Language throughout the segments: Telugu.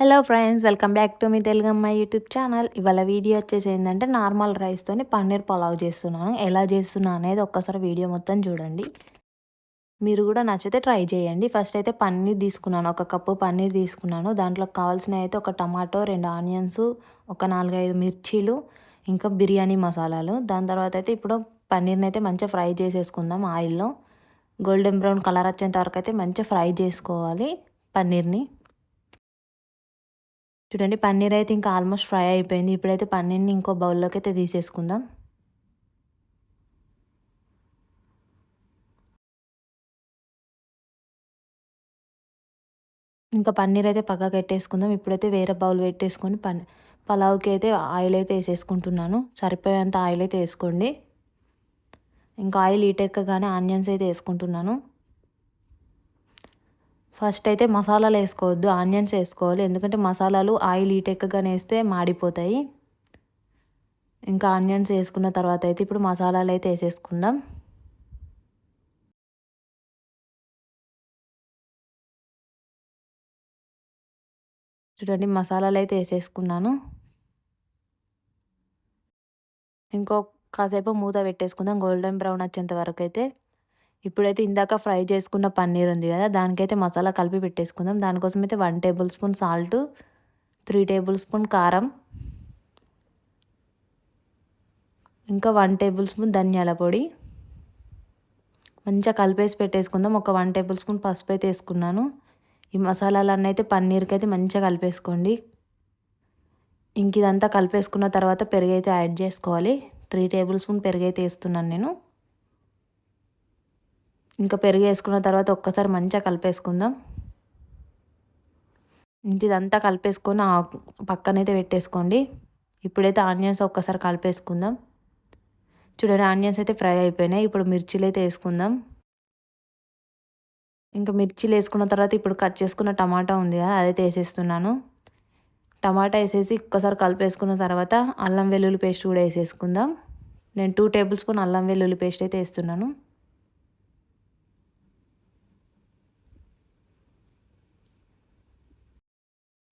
Hello friends welcome back to మీ తెలుగు అమ్మాయి యూట్యూబ్ ఛానల్ ఇవాళ వీడియో వచ్చేసి ఏంటంటే నార్మల్ రైస్తోని పన్నీర్ పలావ్ చేస్తున్నాను. ఎలా చేస్తున్నా అనేది ఒక్కసారి వీడియో మొత్తం చూడండి. మీరు కూడా నచ్చితే ట్రై చేయండి. ఫస్ట్ అయితే పన్నీర్ తీసుకున్నాను. ఒక కప్పు పన్నీర్ తీసుకున్నాను. దాంట్లో కావాల్సినవి అయితే ఒక టమాటో రెండు ఆనియన్స్ ఒక నాలుగైదు మిర్చీలు ఇంకా బిర్యానీ మసాలాలు. దాని తర్వాత అయితే ఇప్పుడు పన్నీర్ని అయితే మంచిగా ఫ్రై చేసేసుకుందాం ఆయిల్లో. గోల్డెన్ బ్రౌన్ కలర్ వచ్చేంత వరకు అయితే మంచిగా ఫ్రై చేసుకోవాలి పన్నీర్ని. చూడండి పన్నీర్ అయితే ఇంకా ఆల్మోస్ట్ ఫ్రై అయిపోయింది. ఇప్పుడైతే పన్నీర్ని ఇంకో బౌల్లోకి అయితే తీసేసుకుందాం. ఇంకా పన్నీర్ అయితే పక్కకు పెట్టేసుకుందాం ఇప్పుడైతే వేరే బౌల్ పెట్టేసుకొని పన్ పలావ్కి అయితే ఆయిల్ అయితే వేసేసుకుంటున్నాను. సరిపోయేంత ఆయిల్ అయితే వేసుకోండి. ఇంకా ఆయిల్ ఈటెక్కగానే ఆనియన్స్ అయితే వేసుకుంటున్నాను. ఫస్ట్ అయితే మసాలాలు వేసుకోవద్దు ఆనియన్స్ వేసుకోవాలి. ఎందుకంటే మసాలాలు ఆయిల్ ఈటెక్కగానే వేస్తే మాడిపోతాయి. ఇంకా ఆనియన్స్ వేసుకున్న తర్వాత అయితే ఇప్పుడు మసాలాలు అయితే వేసేసుకుందాం. చూడండి మసాలాలు అయితే వేసేసుకున్నాను. ఇంకో కాసేపు మూత పెట్టేసుకుందాం గోల్డెన్ బ్రౌన్ వచ్చేంత వరకు అయితే. ఇప్పుడైతే ఇందాక ఫ్రై చేసుకున్న పన్నీర్ ఉంది కదా దానికైతే మసాలా కలిపి పెట్టేసుకుందాం. దానికోసం అయితే one tablespoon salt three tablespoon కారం ఇంకా వన్ టేబుల్ స్పూన్ ధనియాల పొడి. మంచిగా కలిపేసి పెట్టేసుకుందాం. ఒక వన్ టేబుల్ స్పూన్ పసుపు అయితే వేసుకున్నాను. ఈ మసాలాలన్నీ అయితే పన్నీర్కి అయితే మంచిగా కలిపేసుకోండి. ఇంక ఇదంతా కలిపేసుకున్న తర్వాత పెరుగు అయితే యాడ్ చేసుకోవాలి. త్రీ టేబుల్ స్పూన్ పెరుగు అయితే వేస్తున్నాను నేను. ఇంకా పెరుగు వేసుకున్న తర్వాత ఒక్కసారి మంచిగా కలిపేసుకుందాం. ఇదంతా కలిపేసుకొని పక్కనైతే పెట్టేసుకోండి. ఇప్పుడైతే ఆనియన్స్ ఒక్కసారి కలిపేసుకుందాం. చూడండి ఆనియన్స్ అయితే ఫ్రై అయిపోయినాయి. ఇప్పుడు మిర్చీలు అయితే వేసుకుందాం. ఇంకా మిర్చీలు వేసుకున్న తర్వాత ఇప్పుడు కట్ చేసుకున్న టమాటా ఉంది కదా అదైతే వేసేస్తున్నాను. టమాటా వేసేసి ఒక్కసారి కలిపేసుకున్న తర్వాత అల్లం వెల్లుల్లి పేస్ట్ కూడా వేసేసుకుందాం. నేను టూ టేబుల్ స్పూన్ అల్లం వెల్లుల్లి పేస్ట్ అయితే వేస్తున్నాను.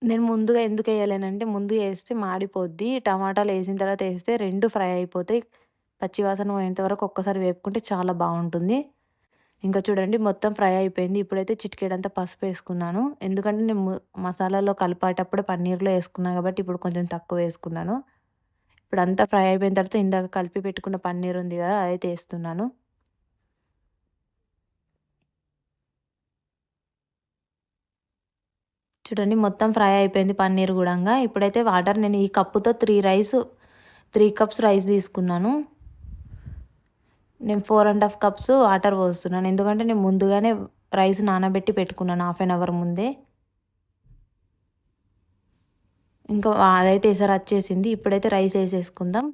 నేను ముందుగా ఎందుకు వేయలేనంటే ముందు వేస్తే మాడిపోద్ది. టమాటాలు వేసిన తర్వాత వేస్తే రెండు ఫ్రై అయిపోతాయి. పచ్చివాసన పోయేంత వరకు ఒక్కసారి వేపుకుంటే చాలా బాగుంటుంది. ఇంకా చూడండి మొత్తం ఫ్రై అయిపోయింది. ఇప్పుడైతే చిటికేడంతా పసుపు వేసుకున్నాను. ఎందుకంటే నేను మసాలాలో కలిపేటప్పుడు పన్నీర్లో వేసుకున్నాను కాబట్టి ఇప్పుడు కొంచెం తక్కువ వేసుకున్నాను. ఇప్పుడు అంతా ఫ్రై అయిపోయిన తర్వాత ఇందాక కలిపి పెట్టుకున్న పన్నీర్ ఉంది కదా అదైతే వేస్తున్నాను. చూడండి మొత్తం ఫ్రై అయిపోయింది పన్నీర్ కూడా ఇప్పుడైతే వాటర్ నేను ఈ కప్పుతో three rice three cups rice తీసుకున్నాను. నేను four and half cups water పోస్తున్నాను. ఎందుకంటే నేను ముందుగానే రైస్ నానబెట్టి పెట్టుకున్నాను హాఫ్ అన్ అవర్ ముందే. ఇంకా అదైతే ఈసారి వచ్చేసింది. ఇప్పుడైతే రైస్ వేసేసుకుందాం.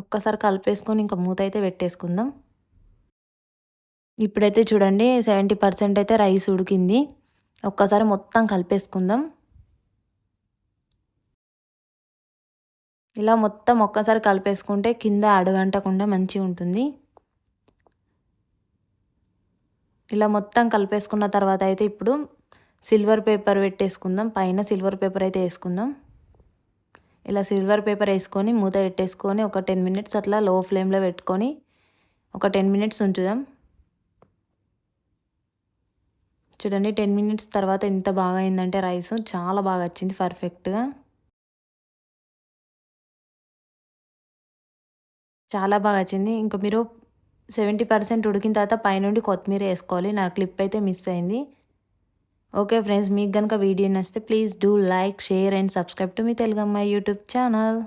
ఒక్కసారి కలిపేసుకొని ఇంకా మూత అయితే పెట్టేసుకుందాం. ఇప్పుడైతే చూడండి సెవెంటీ పర్సెంట్ అయితే రైస్ ఉడికింది. ఒక్కసారి మొత్తం కలిపేసుకుందాం. ఇలా మొత్తం ఒక్కసారి కలిపేసుకుంటే కింద అడుగంటకుండా మంచిగా ఉంటుంది. ఇలా మొత్తం కలిపేసుకున్న తర్వాత అయితే ఇప్పుడు సిల్వర్ పేపర్ పెట్టేసుకుందాం. పైన సిల్వర్ పేపర్ అయితే వేసుకుందాం. ఇలా సిల్వర్ పేపర్ వేసుకొని మూత పెట్టేసుకొని ఒక టెన్ మినిట్స్ అట్లా లో ఫ్లేమ్లో పెట్టుకొని ఒక టెన్ మినిట్స్ ఉంచుదాం. చూడండి టెన్ మినిట్స్ తర్వాత ఎంత బాగా అయిందంటే రైస్ చాలా బాగా వచ్చింది పర్ఫెక్ట్గా. చాలా బాగా వచ్చింది ఇంకా మీరు సెవెంటీ పర్సెంట్ ఉడికిన తర్వాత పైనుండి కొత్తిమీర వేసుకోవాలి. నా క్లిప్ అయితే మిస్ అయింది. ఓకే ఫ్రెండ్స్ మీకు కనుక వీడియో నచ్చితే please do like share and subscribe to మీ తెలుగు అమ్మాయి యూట్యూబ్ ఛానల్.